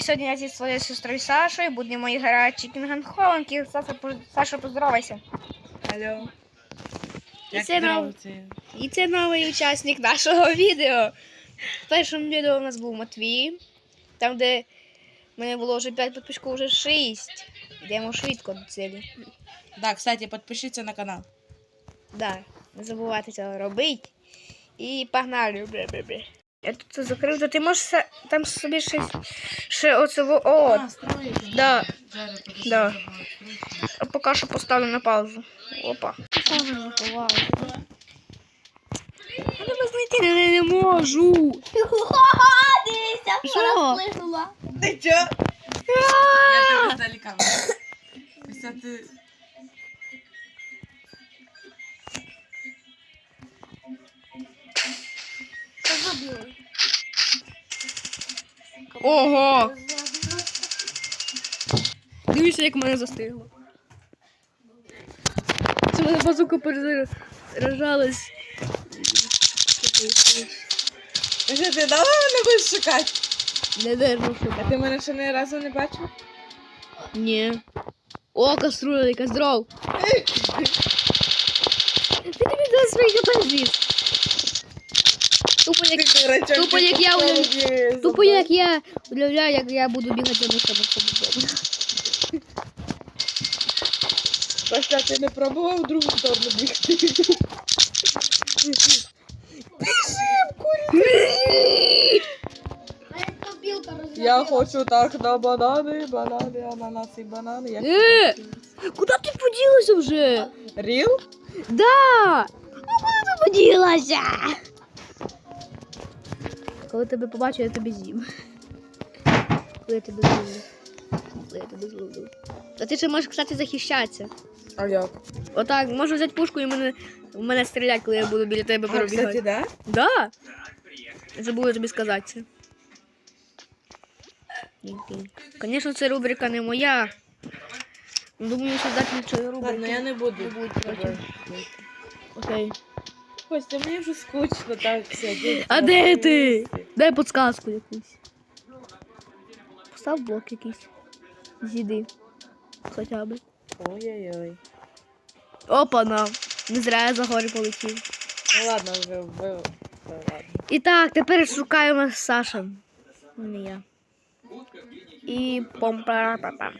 Привіт! Сьогодні я зі своєю сестрою Сашою будемо грати Gun Хованки. Саша, Саша, поздоровайся. Алло. І це здравствуйте. І це новий учасник нашого відео. В першому відео у нас був Матвій, там, де в мене було вже 5 підписчиків, вже 6. Йдемо швидко до цілі. Да, кстати, подпишіться на канал. Да, не забувайте цього робити. І погнали. Бе-бе-бе. Я тут це закрив, то ти можеш там собі ще, ще оцього. О, да. Да. А поки що поставлю на паузу. Опа. Я тебе знайти не, не можу. Дивися, Що? вона вплигнула. Ти чо? Я тебе здалека. Ось ти... Ого! Дивіться, як мене застигло. Це мене базука перезаражалась. Що, ти давно мене будеш шукати? Не держу А ти мене ще ні разу не бачив? Ні. О, каструля, яка здоров. Ти тобі хп зліз. Тупо як, тупо як я попала уяв- мені за тупо як я уявляю, як я буду бігати за мишами по Просто ти не пробував в другу сторону бігти. Копілка розлетіла. Я хочу так на банани, банани, ананаси, банани. Як Е! Куди ти поділася вже? Ріл? Да! Ну куди ти поділася? Коли тебе побачу, я тебе з'їм. Коли я тебе зловлю. Коли я тебе зловлю. А ти ще можеш, кстати, захищатися. А як? Отак, можу взяти пушку і мене, в мене стріляти, коли я буду біля тебе А, кстати, пробігати. да? Да? Забула тобі сказати це. Звісно, це рубрика не моя. Думаю, що дати нічого рубрики. Ладно, я не буду. Тобою. Окей. Костя, мені вже скучно так сидіти. А де ти? Дай подсказку якусь. Постав блок якийсь. З'їди. Хоча б. Ой-ой-ой. Опа, на. Не зря я за гори полетів. Ну ладно, вже вбив. І так, тепер шукаємо Саша. Не я. І пом па па пам